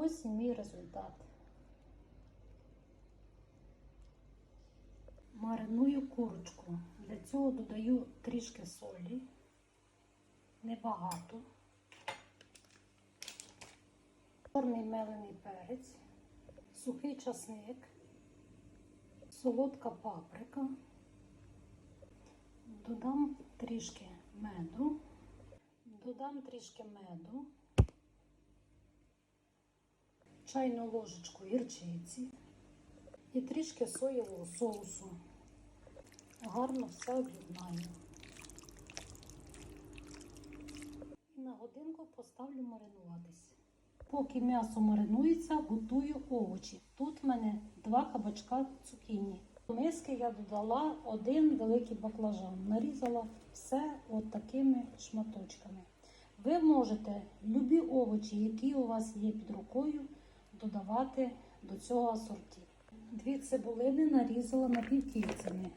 ось мій результат. Мариную курочку. Для цього додаю трішки солі, небагато. Чорний мелений перець, сухий часник, солодка паприка. Додам трішки меду, додам трішки меду, чайну ложечку гірчиці і трішки соєвого соусу. Гарно все об'єднаю. І на годинку поставлю маринуватись. Поки м'ясо маринується, готую овочі. Тут в мене два кабачка цукіні. До миски я додала один великий баклажан. Нарізала все от такими шматочками. Ви можете любі овочі, які у вас є під рукою, додавати до цього асорті. Дві цибулини нарізала напівкільцями.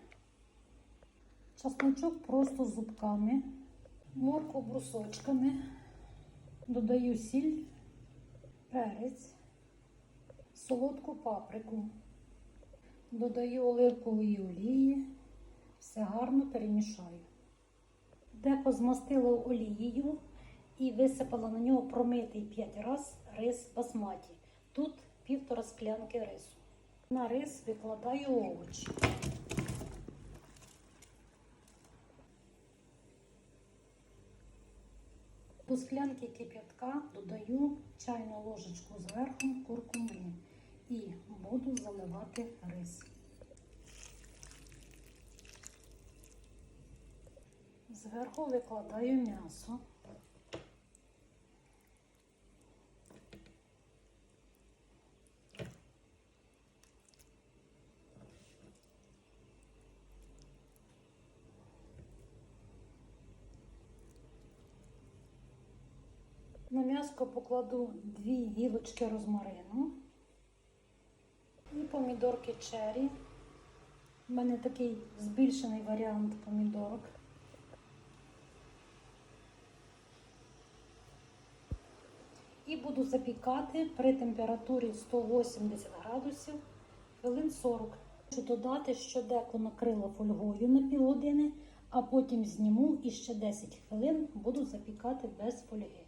Часничок просто зубками, морку брусочками, додаю сіль, перець, солодку паприку, додаю оливкової олії, все гарно перемішаю. Деко змастила олією і висипала на нього промитий 5 разів рис басматі. Тут півтора склянки рису. На рис викладаю овочі. До склянки кип'ятка додаю чайну ложечку зверху куркуми і буду заливати рис. Зверху викладаю м'ясо. На м'яско покладу дві гілочки розмарину і помідорки черрі. У мене такий збільшений варіант помідорок. І буду запікати при температурі 180 градусів хвилин 40. Хочу додати, що деко накрила фольгою на півгодини, а потім зніму і ще 10 хвилин буду запікати без фольги.